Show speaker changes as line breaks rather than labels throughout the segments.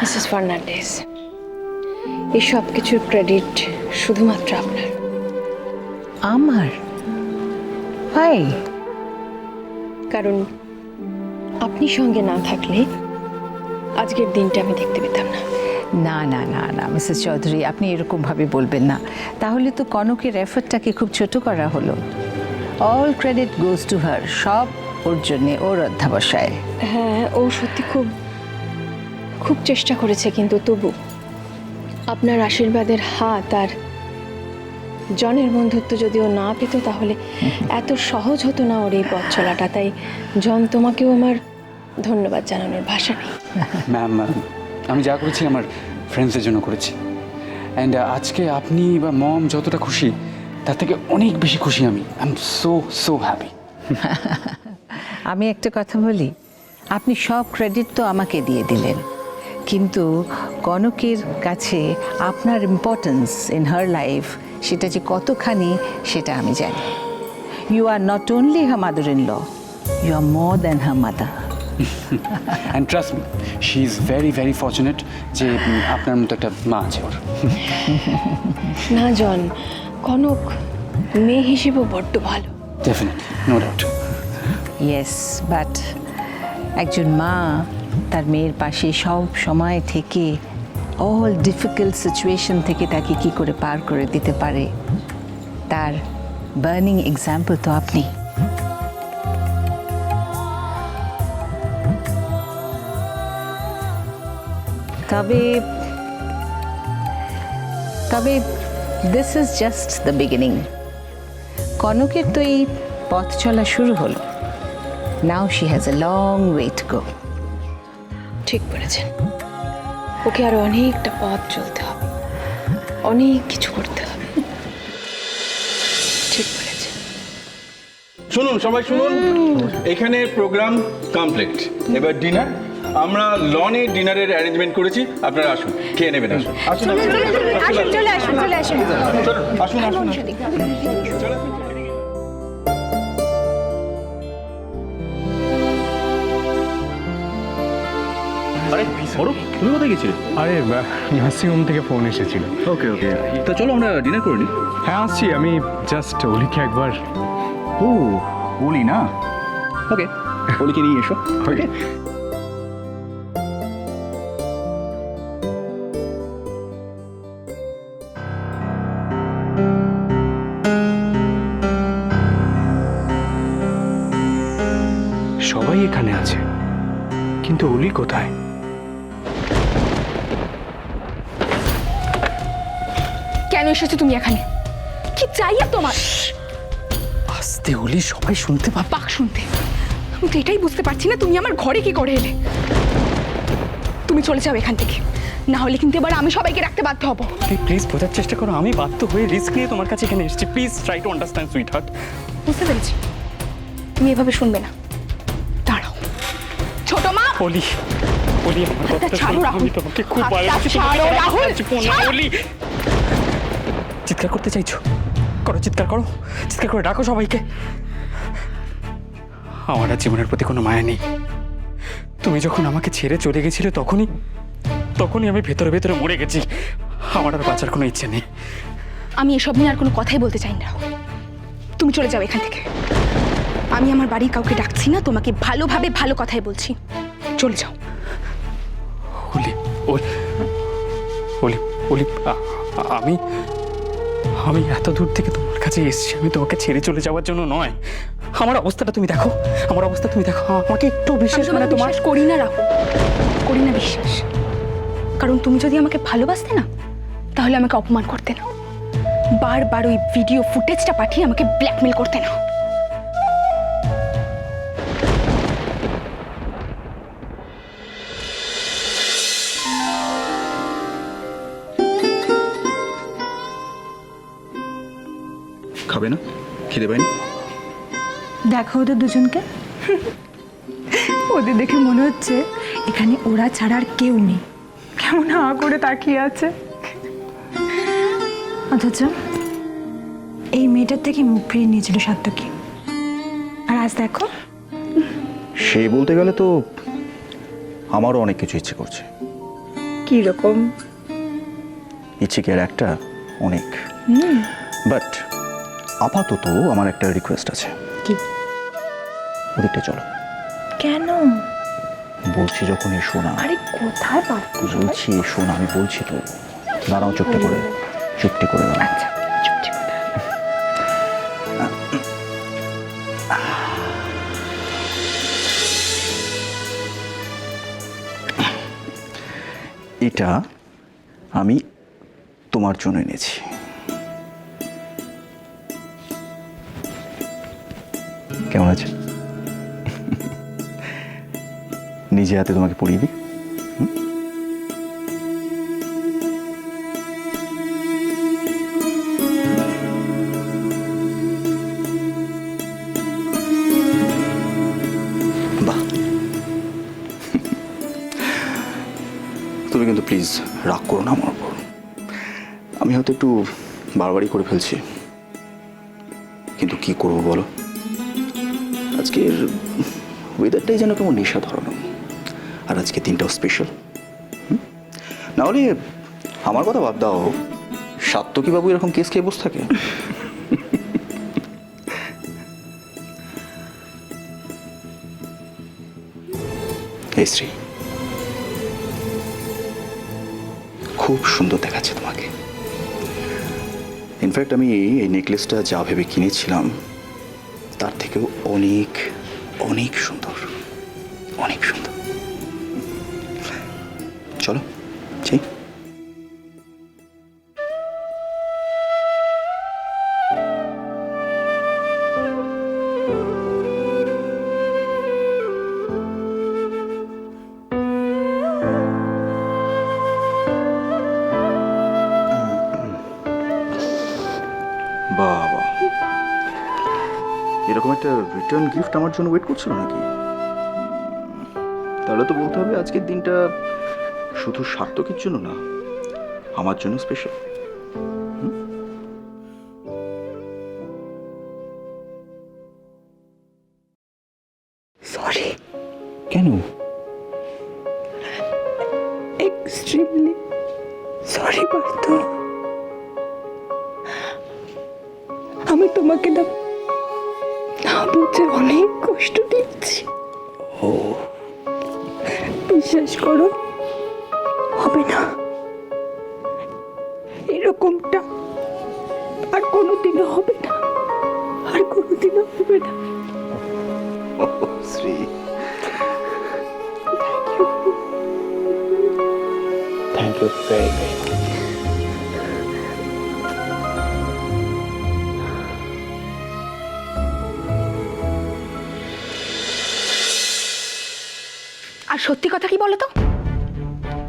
Mrs Fernandez এই সব কিছুর ক্রেডিট শুধুমাত্র আপনার।
আমার? হাই
কারণ আপনি সঙ্গে না থাকলে আজকের দিনটা আমি দেখতে পেতাম না।
না না না না মিসেস চৌধুরী আপনি এরকম ভাবে বলবেন না। তাহলে তো কনকের এফর্টটাকে খুব ছোট করা হলো। All credit goes to her সব ওর জন্যে ওর অধ্যাবসায়।
হ্যাঁ ও সত্যি খুব খুব চেষ্টা করেছে কিন্তু তবু। আপনার আশীর্বাদের হাত আর জনের বন্ধুত্ব যদিও না পেত তাহলে এত সহজ হতো না ওর এই পথ চলাটা। তাই জন তোমাকেও আমার ধন্যবাদ জানানোর ভাষা নেই।
ম্যাম আমি যা করেছি আমার ফ্রেন্ডসের জন্য করেছি। অ্যান্ড আজকে আপনি বা মম যতটা খুশি তার থেকে অনেক বেশি খুশি আমি। I am so so happy
আমি একটা কথা বলি আপনি সব ক্রেডিট তো আমাকে দিয়ে দিলেন। কিন্তু কনকের কাছে আপনার ইম্পর্টেন্স ইন হার লাইফ সেটা যে কতখানি সেটা আমি জানি। You are not only her mother in law you are more than her mother
and trust me she is very very fortunate যে আপনার মতো একটা মা আছে ওর।
না জন কনক মেয়ে হিসেবেও বড্ড ভালো।
Definitely no doubt
yes but একজন মা তার মেয়ের পাশে সব সময় থেকে অল ডিফিকাল্ট সিচুয়েশন থেকে তাকে কি করে পার করে দিতে পারে? তার বার্নিং এক্সাম্পল তো আপনি। তবে তবে this is just the beginning কনকের তো এই পথ চলা শুরু হলো। Now she has a long wait to
go বলেছেন ওকে আরও অনেকটা পথ চলতে হবে। অনেক কিছু করতে হবে। ঠিক বলেছেন
শুনুন সবাই শুনুন। এখানে প্রোগ্রাম কমপ্লিট এবার ডিনার আমরা লনে ডিনারের অ্যারেঞ্জমেন্ট করেছি। আপনারা আসুন খেয়ে নেবেন আসুন। আসুন আসুন
চলে আসুন। আসুন
আসুন। আসুন আসুন।
আরে অরূপ তুমি কোথায় গেছিলে?
আরে নার্সিংহোম থেকে ফোন এসেছিল।
ওকে ওকে। তা চলো আমরা ডিনার করে নিই।
হ্যাঁ আসছি আমি জাস্ট ওলিকে একবার
ও বলি না? ওকে বলিকে নিয়ে এসো। ওকে
সবাই এখানে আছে কিন্তু অলি কোথায়?
এসেছ তুমি এখানে? কি চাই আর তোমার?
আসতে অলি সবাই শুনতে পাবে।
পাক শুনতে। আমি তো এটাই বুঝতে পারছি না তুমি আমার ঘরে কি করে এলে। তুমি চলে যাও এখান থেকে। না হলে কিন্তু এবার আমি সবাইকে রাখতে বাধ্য হব।
প্লিজ বোঝার চেষ্টা করো আমি বাধ্য হয়ে রিস্ক নিয়ে তোমার কাছে এখানে এসেছি। Please try to understand sweetheart
বুঝতে পেরেছি। তুমি এভাবে শুনবে না। দাঁড়াও। ছোট মা!
অলি অলি আমার
ছাড়ো, রাহুল।
আমি তোমাকে খুব
হাতটা
ভালোবাসি তোমাকে
রাহুল,
চিৎকার করতে চাইছো? করো চিৎকার করো। চিৎকার করে ডাকো সবাইকে। আমার আর জীবনের প্রতি কোনো মায়া নেই। তুমি যখন আমাকে ছেড়ে চলে গেছিলে তখনই তখনই আমি ভেতরে ভেতরে মরে গেছি। আমার আর বাঁচার কোনো ইচ্ছে নেই।
আমি এসব নিয়ে আর কোনো কথাই বলতে চাই না। তুমি চলে যাও এখান থেকে। আমি আমার বাড়ির কাউকে ডাকছি না তোমাকে ভালোভাবে ভালো কথাই বলছি। চলে যাও।
অলি অলি অলি অলি আ- আ- আমি আমি এত দূর থেকে তোমার কাছে এসেছি আমি তোমাকে ছেড়ে চলে যাওয়ার জন্য নয়। আমার অবস্থাটা তুমি দেখো আমার অবস্থা তুমি দেখো। আমাকে একটু বিশ্বাস মানে তোমার
করি না রাখো করি না বিশ্বাস। কারণ তুমি যদি আমাকে ভালোবাসতে না তাহলে আমাকে অপমান করতে না। বারবার ওই ভিডিও ফুটেজটা পাঠিয়ে আমাকে ব্ল্যাকমেল করতে না।
খাবে না? খিদে পাইনি
দেখো ওদের দুজনকে। ওদের দেখে মনে হচ্ছে এখানে ওরা ছাড়া আর কেউ নেই। কেমন হা করে তাকিয়ে আছে। অথচ এই মেয়েটার থেকে মুখ ফিরিয়ে নিয়েছিল সাত্তকী আর আজ দেখো।
সে বলতে গেলে তো আমারও অনেক কিছু ইচ্ছে করছে।
কি রকম?
ইচ্ছে কি আর একটা? অনেক। বাট আপাতত আমার একটা রিকোয়েস্ট আছে।
কি?
ওদিকটা চলো।
কেন?
বলছি যখন এসো না।
আরে কোথায় পারব
বলছি এসো না আমি বলছি তো। দাঁড়াও চুপটি করে চুপটি করে দাঁড়াও।
আচ্ছা চুপটি করে
এটা আমি তোমার জন্য এনেছি। কেমন আছে? নিজে হাতে তোমাকে পড়িয়ে দিই। তুমি কিন্তু প্লিজ রাগ করো না আমার উপর। আমি হয়তো একটু বারবারই করে ফেলছি। কিন্তু কি করব বলো? আজকের ওয়েদারটাই যেন কেমন নেশা ধরানো আর আজকে দিনটাও স্পেশাল নাহলে আমার কথা বাদ দাও। সাত্তকী বাবু এরকম কেস খেয়ে বসে থাকে। শ্রী খুব সুন্দর দেখাচ্ছে তোমাকে। ইনফ্যাক্ট আমি এই নেকলেসটা যা ভেবে কিনেছিলাম তার থেকেও অনেক অনেক সুন্দর অনেক সুন্দর। চলো। একটা রিটার্ন গিফট আমার জন্য ওয়েট করছিল নাকি? তাহলে তো বলতে হবে আজকের দিনটা শুধু সার্থকের জন্য না আমার জন্য স্পেশাল
সরি
কেন?
এক্সট্রিমলি সরি পার্থ আমি তোমাকে না বুঝে অনেক কষ্ট দিচ্ছি।
ও।
বিশ্বাস করো হবে না। এরকমটা আর কোনোদিনও হবে না। আর কোনোদিনও হবে না।
Shree. Thank you very very
আর সত্যি কথা কি বলো তো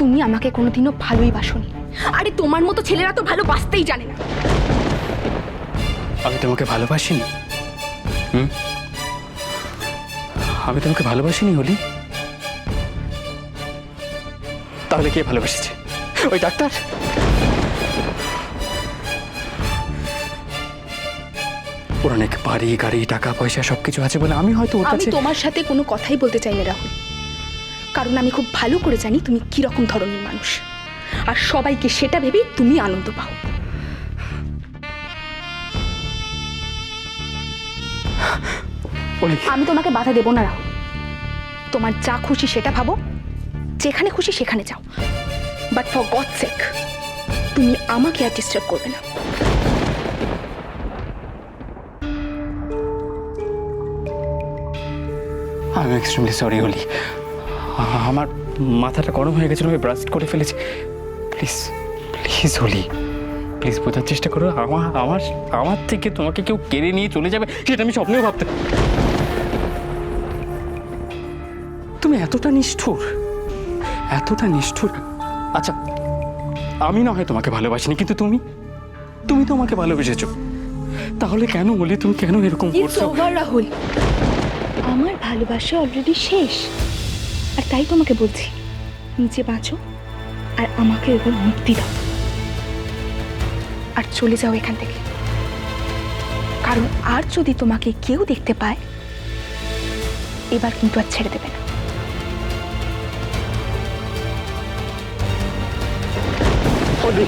তুমি আমাকে কোনোদিনও ভালোই বাসনি। আরে তোমার মতো ছেলেরা তো ভালো বাসতেই জানে না।
আমি তোমাকে ভালোবাসিনি? হুম? আমি তোমাকে ভালোবাসিনি হলি? তাহলে কে ভালোবাসেছে? ওই ডাক্তার? ওর অনেক বাড়ি গাড়ি টাকা পয়সা সবকিছু আছে বলে আমি হয়তো ওর কাছে
তোমার সাথে কোনো কথাই বলতে চাই না রাহুল। কারণ আমি খুব ভালো করে জানি তুমি কি রকম ধরনের মানুষ। আর সবাইকে সেটা ভেবেই তুমি আনন্দ পাও। আমি তোমাকে বাধা দেবো না রাহুল। তোমার যা খুশি সেটা ভাবো। যেখানে খুশি সেখানে যাও। বাট ফর গড সেক তুমি আমাকে আর ডিস্টার্ব করবে না।
আমি এক্সট্রিমলি সরি হলি আমার মাথাটা গরম হয়ে গেছিল আমি ব্রাস্ট করে ফেলেছি। প্লিজ প্লিজ হলি প্লিজ বোঝার চেষ্টা করো। আমার আমার আমার থেকে তোমাকে কেউ কেড়ে নিয়ে চলে যাবে সেটা আমি স্বপ্নেও ভাবতে তুমি এতটা নিষ্ঠুর এতটা নিষ্ঠুর। আচ্ছা আমি না হয় তোমাকে ভালোবাসিনি কিন্তু তুমি? তুমি তো আমাকে ভালোবেসেছো। তাহলে কেন বলি তুমি কেন এরকম করছ?
রাহুল আমার ভালোবাসা অলরেডি শেষ। আর তাই তোমাকে বলছি, নিজে বাঁচো আর আমাকে এবার মুক্তি দাও। আর চলে যাও এখান থেকে। কারণ আর যদি তোমাকে কেউ দেখতে পায়, এবার কিন্তু আর ছেড়ে দেবে না।
অলি